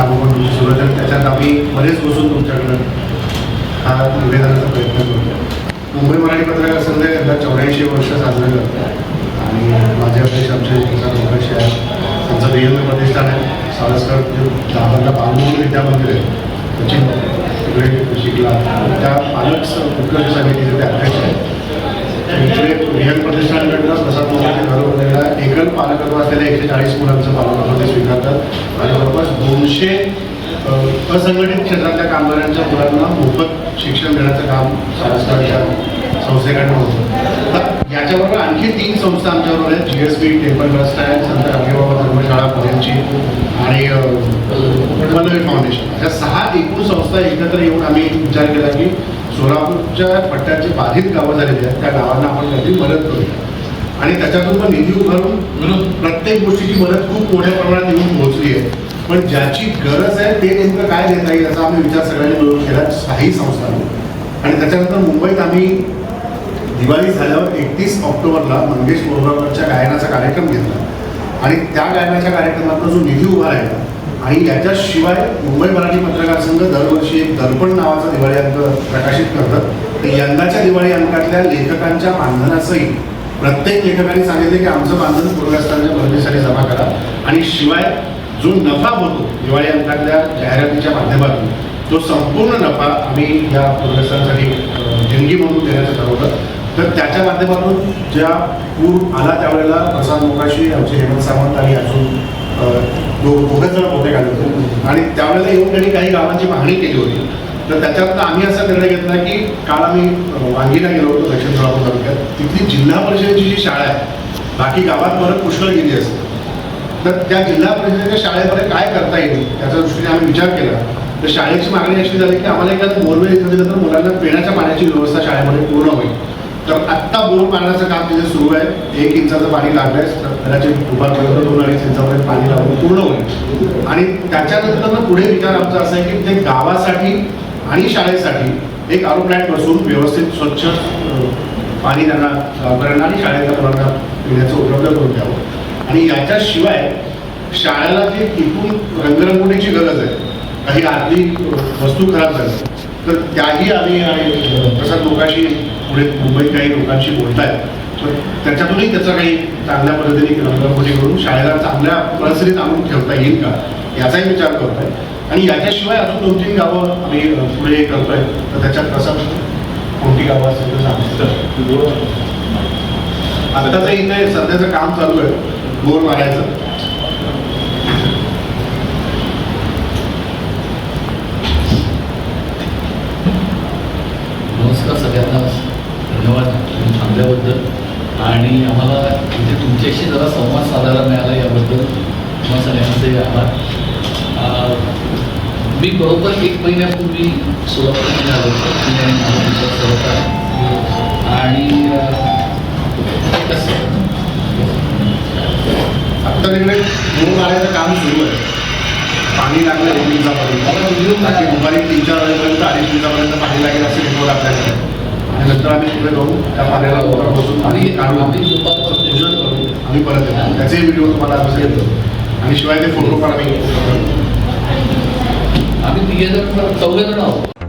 कामं पण तुमची सुरू आहेत त्याच्यात आम्ही बरेच बसून तुमच्याकडं हा निवेदनाचा प्रयत्न करतो मुंबई मराठी पत्रकार संघ यंदा चौऱ्याऐंशी वर्ष साजरं करतो आणि माझे अध्यक्ष आमचे प्रसाद मोकाशी आहे त्यांचं बियंग प्रतिष्ठान आहे. सावरकर जे दादांना बालमोहन विद्यामंदिर आहे त्याची तिकडे शिकला. त्या पालक उत्कर्ष समितीचे ते अध्यक्ष आहेत. तिकडे बियंग प्रतिष्ठानकडनं प्रसाद मोहन घरोघरीला पालकत्व असलेल्या एकशे चाळीस मुलांचं पालकत्व ते स्वीकारतात. आणि जवळपास दोनशे असंघटित क्षेत्रातल्या कामगारांच्या मुलांना मोफत शिक्षण देण्याचं काम सारस्करच्या संस्थेकडनं होतं. तर याच्याबरोबर आणखी तीन संस्था आमच्याबरोबर आहेत. G S B temple trust आहे संत रामदेवबाबा धर्मशाळा पुण्याची आणि अ, पल्लवी फाउंडेशन. अशा सहा एकूण संस्था एकत्र येऊन आम्ही विचार केला की सोलापूरच्या पट्ट्यात जे बाधित गावं झालेली आहेत त्या गावांना आपण काहीतरी मदत करूया. आणि त्याच्यातून पण निधी उभारून प्रत्येक गोष्टीची मदत खूप मोठ्या प्रमाणात येऊन पोहोचली आहे. पण ज्याची गरज आहे ते नेमकं काय देता येईल याचा आम्ही विचार सगळ्यांनी मिळून केला काही संस्थांनी. आणि त्याच्यानंतर मुंबईत आम्ही दिवाळी झाल्यावर एकतीस ऑक्टोबरला मंगेश बोरगावकरच्या गायनाचा कार्यक्रम घेतला. आणि त्या गायनाच्या कार्यक्रमातला जो निधी उभा आहे आणि याच्याशिवाय मुंबई मराठी पत्रकार संघ दरवर्षी एक दर्पण नावाचा दिवाळी अंक प्रकाशित करतात तर यंदाच्या दिवाळी अंकातल्या लेखकांच्या मानधनासहित प्रत्येक लेखकाने सांगितले की आमचं बांधण पूरग्रस्तांच्या मदतीसाठी जमा करा. आणि शिवाय जो नफा होतो दिवाळी अंकातल्या जाहिरातीच्या माध्यमातून तो संपूर्ण नफा आम्ही या पूरग्रस्तांसाठी अ, देणगी म्हणून देण्याचं ठरवलं. तर त्याच्या माध्यमातून ज्या पूर आला त्यावेळेला प्रसाद मोकाशी आमचे हेमंत सावंत आणि अजून दोघं जण होते होते आणि त्यावेळेला येऊन त्यांनी काही गावांची पाहणी केली होती. तर त्याच्यात आम्ही असा निर्णय घेतला की काल आम्ही वांगीला गेलो होतो दक्षिण सोलापूर तालुक्यात. तिथली जिल्हा परिषदेची जी शाळा आहे बाकी गावात परत पुष्कळ गेली असते. तर त्या जिल्हा परिषदेच्या शाळेमध्ये काय करता येईल त्याच्या दृष्टीने आम्ही विचार केला. तर शाळेची मागणी अशी झाली की आम्हाला एखादं बोरवेल इथं दिलं तर मुलांना पिण्याच्या पाण्याची व्यवस्था शाळेमध्ये पूर्ण होईल. तर आत्ता बोर पाण्याचं काम तिथे सुरू आहे. एक इंचाचं पाणी लागलंय. तर कदाचित दुपारपर्यंत दोन अडीच इंचापर्यंत पाणी लावून पूर्ण होईल. आणि त्याच्यानंतर पुढे विचार आमचा असा आहे की ते गावासाठी आणि शाळेसाठी एक आरो बसून व्यवस्थित स्वच्छ पाणी त्यांना गावकऱ्यांना आणि शाळेच्या मुलांना पिण्याचं उपलब्ध करून द्यावं. आणि याच्याशिवाय शाळेला जी एकूण रंगरंगोटीची गरज आहे काही आर्थिक वस्तू खराब झाली तर त्याही आम्ही आणि प्रसाद लोकांशी पुढे मुंबईत काही लोकांशी बोलतायत तर त्याच्यातूनही त्याचा काही चांगल्या पद्धतीने रंगरंगोटी करून शाळेला चांगल्या परिस्थितीत आणून ठेवता येईल का? याचाही विचार करतोय. आणि याच्याशिवाय अजून दोन तीन गावं आम्ही पुढे करतोय. तर त्याच्यात प्रसाद कोणती गावं असेल तर सांगितलं आत्ताचं इथे सध्याचं काम चालू आहे. बोर मारायचं. नमस्कार सगळ्यांना. धन्यवाद तुम्ही थांबल्याबद्दल आणि आम्हाला इथे तुमच्याशी जरा संवाद साधायला मिळाला याबद्दल. तुम्हा सगळ्यांचे आभार. मी बरोबर एक महिन्यापूर्वी सोलापूरमध्ये आलो होतो मी आणि माझा आणि आत्ता तिकडे मूळ काढायचं काम सुरू आहे. पाणी लागलं एक दिवसापर्यंत. बाकी दुपारी तीन चार वाजेपर्यंत अडीच दिवसापर्यंत पाणी लागेल असे रिपोर्ट आपल्याकडे आणि नंतर आम्ही पुढे जाऊ त्या पाण्याला वर बसून आणि पाणी काढून आम्ही करून आम्ही परत येतो. त्याचे व्हिडिओ तुम्हाला आम्ही येतो आणि शिवाय ते फोटो पण आम्ही आम्ही तिघे जण चौघे जण आहोत.